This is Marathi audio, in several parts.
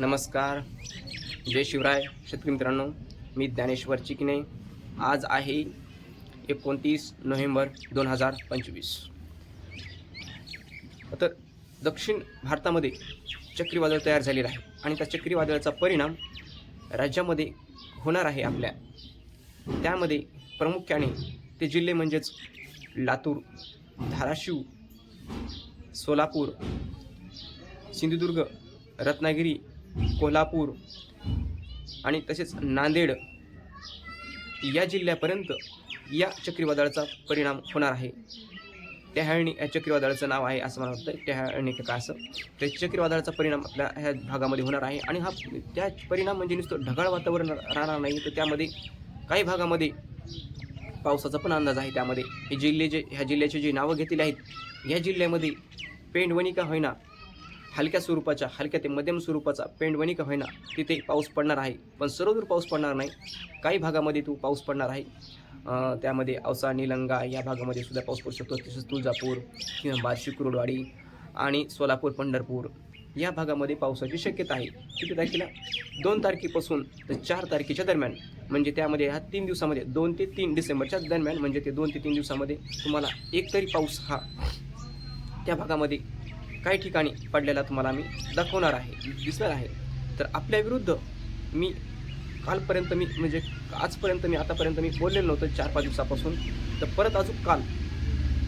नमस्कार. जय शिवराय शेतकरी मित्रांनो मी ज्ञानेश्वर चिकणे आज आहे एकोणतीस नोव्हेंबर दोन हजार पंचवीस. तर दक्षिण भारतामध्ये चक्रीवादळ तयार झालेलं आहे आणि त्या चक्रीवादळाचा परिणाम राज्यामध्ये होणार आहे आपल्या. त्यामध्ये प्रामुख्याने ते जिल्हे म्हणजेच लातूर धाराशिव सोलापूर सिंधुदुर्ग रत्नागिरी कोल्हापूर आणि तसेच नांदेड या जिल्ह्यापर्यंत या चक्रीवादळाचा परिणाम होणार आहे. टॅहाळणी या चक्रीवादळाचं नाव आहे असं मला वाटतं टॅहाळणी का असं? त्या चक्रीवादळाचा परिणाम आपल्या ह्या भागामध्ये होणार आहे आणि हा त्या परिणाम म्हणजे नुसतं ढगाळ वातावरण राहणार नाही तर त्यामध्ये काही भागामध्ये पावसाचा पण अंदाज आहे त्यामध्ये. हे जिल्हे जे ह्या जिल्ह्याचे जे नावं घेतलेली आहेत ह्या जिल्ह्यामध्ये पेंडवणी का होईना हलक्या स्वरूपाच्या हलक्या ते मध्यम स्वरूपाचा पेंडवणी का होईना तिथे पाऊस पडणार आहे. पण सर्वदूर पाऊस पडणार नाही. काही भागामध्ये तो पाऊस पडणार आहे. त्यामध्ये औसा निलंगा या भागामध्ये सुद्धा पाऊस पडू शकतो. तसेच तुळजापूर किंवा बार्शी कुरुडवाडी आणि सोलापूर पंढरपूर या भागामध्ये पावसाची शक्यता आहे. किती तारखेला? दोन तारखेपासून तर चार तारखेच्या दरम्यान. म्हणजे त्यामध्ये ह्या तीन दिवसामध्ये दोन ते तीन डिसेंबरच्या दरम्यान म्हणजे ते दोन ते तीन दिवसामध्ये तुम्हाला एक तरी पाऊस हा त्या भागामध्ये काही ठिकाणी पडलेला तुम्हाला मी दाखवणार आहे दिसणार आहे. तर आपल्या विरुद्ध मी कालपर्यंत मी म्हणजे आजपर्यंत मी आतापर्यंत मी बोललेलो नव्हतं चार पाच दिवसापासून. तर परत अजून काल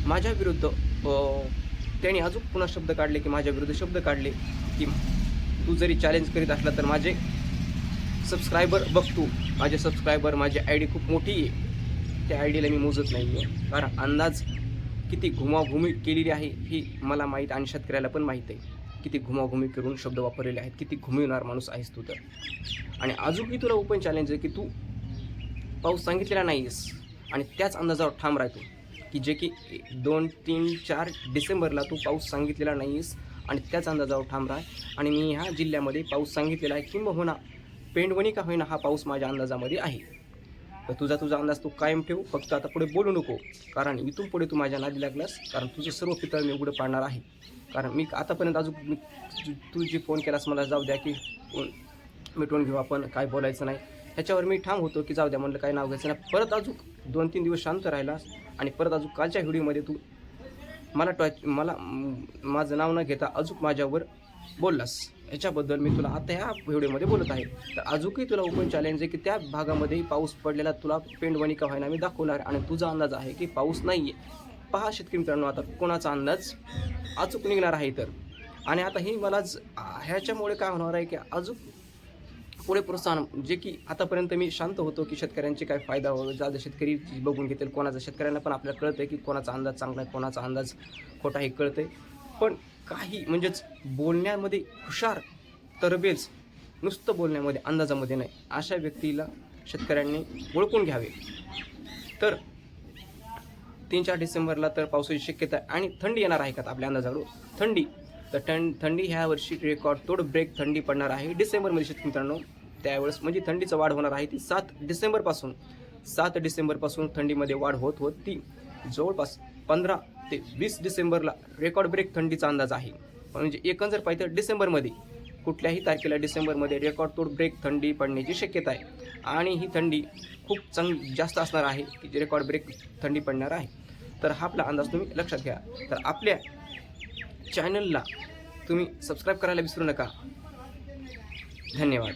माझ्या विरुद्ध त्यांनी अजून पुन्हा शब्द काढले की माझ्या विरुद्ध शब्द काढले की तू जरी चॅलेंज करीत असला तर माझे सबस्क्रायबर बघतो माझे सबस्क्रायबर माझी आय डी खूप मोठी आहे. त्या आय डीला मी मोजत नाही आहे कारण अंदाज किती घुमाघुमी केलेली आहे ही मला माहीत आणि शेतकऱ्याला पण माहीत आहे. किती घुमाघुमी करून शब्द वापरलेले आहेत. किती घुमिवणार माणूस आहेस तू तर. आणि अजूनही तुला ओपन चॅलेंज आहे की तू पाऊस सांगितलेला नाहीस आणि त्याच अंदाजावर ठाम राहतो की जे की दोन तीन चार डिसेंबरला तू पाऊस सांगितलेला नाहीस आणि त्याच अंदाजावर ठाम राह. आणि मी ह्या जिल्ह्यामध्ये पाऊस सांगितलेला आहे किंबहुना पेंडवणी का होईना हा पाऊस माझ्या अंदाजामध्ये आहे. तर तुझा तुझा अंदाज तू कायम ठेव. फक्त आता पुढे बोलू नको. कारण इथून पुढे तू माझ्या नादी लागलास. कारण तुझं सर्व पितळ मी उघडं पाडणार आहे. कारण मी आतापर्यंत अजून मी तू- जे जी फोन केलास मला जाऊ द्या की मिटवून घेऊ आपण काय बोलायचं नाही. ह्याच्यावर मी ठाम होतो की जाऊ द्या म्हणलं काय नाव घ्यायचं नाही. परत अजून दोन तीन दिवस शांत राहिलास आणि परत अजून कालच्या व्हिडिओमध्ये तू मला टॉच मला माझं नाव न घेता अजून माझ्यावर बोललास. याच्याबद्दल मी तुला आता ह्या व्हिडिओमध्ये बोलत आहे. तर अजूनही तुला ओपन चॅलेंज आहे की त्या भागामध्ये पाऊस पडलेला तुला पेंडवणी का व्हायना मी दाखवणार आणि तुझा अंदाज आहे की पाऊस नाही आहे पहा शेतकरी मित्रांनो आता कोणाचा अंदाज अचूक निघणार आहे तर. आणि आता ही मला ह्याच्यामुळे काय होणार आहे की अजून पुढे प्रोत्साहन जे की आतापर्यंत मी शांत होतो की शेतकऱ्यांचे काय फायदा हो ज्यादा शेतकरी बघून घेतील कोणाचा शेतकऱ्यांना पण आपल्याला कळतं आहे की कोणाचा अंदाज चांगला आहे कोणाचा अंदाज खोटा हे कळतं आहे पण काही म्हणजेच बोलण्यामध्ये हुशार तरबेज नुसतं बोलण्यामध्ये अंदाजामध्ये नाही. अशा व्यक्तीला शेतकऱ्यांनी ओळखून घ्यावे. तर तीन चार डिसेंबरला तर पावसाची शक्यता आणि थंडी येणार आहे का आपल्या अंदाजाकडून? थंडी. तर थंड थंडी ह्या वर्षी रेकॉर्ड तोड ब्रेक थंडी पडणार आहे. डिसेंबरमध्ये शेतकरी मित्रांनो त्यावेळेस म्हणजे थंडीचं वाढ होणार आहे ती सात डिसेंबरपासून. सात डिसेंबरपासून थंडीमध्ये वाढ होत होत. ती जवळपास पंधरा ते वीस डिसेंबरला रेकॉर्ड ब्रेक थंडीचा अंदाज आहे. म्हणजे एकंदर पाहिजे तर डिसेंबरमध्ये कुठल्याही तारखेला डिसेंबरमध्ये रेकॉर्ड तोड ब्रेक थंडी पडण्याची शक्यता आहे. आणि ही थंडी खूप चांग जास्त असणार आहे की रेकॉर्ड ब्रेक थंडी पडणार आहे. तर हा आपला अंदाज तुम्ही लक्षात घ्या. तर आपल्या चॅनलला तुम्ही सबस्क्राईब करायला विसरू नका. धन्यवाद.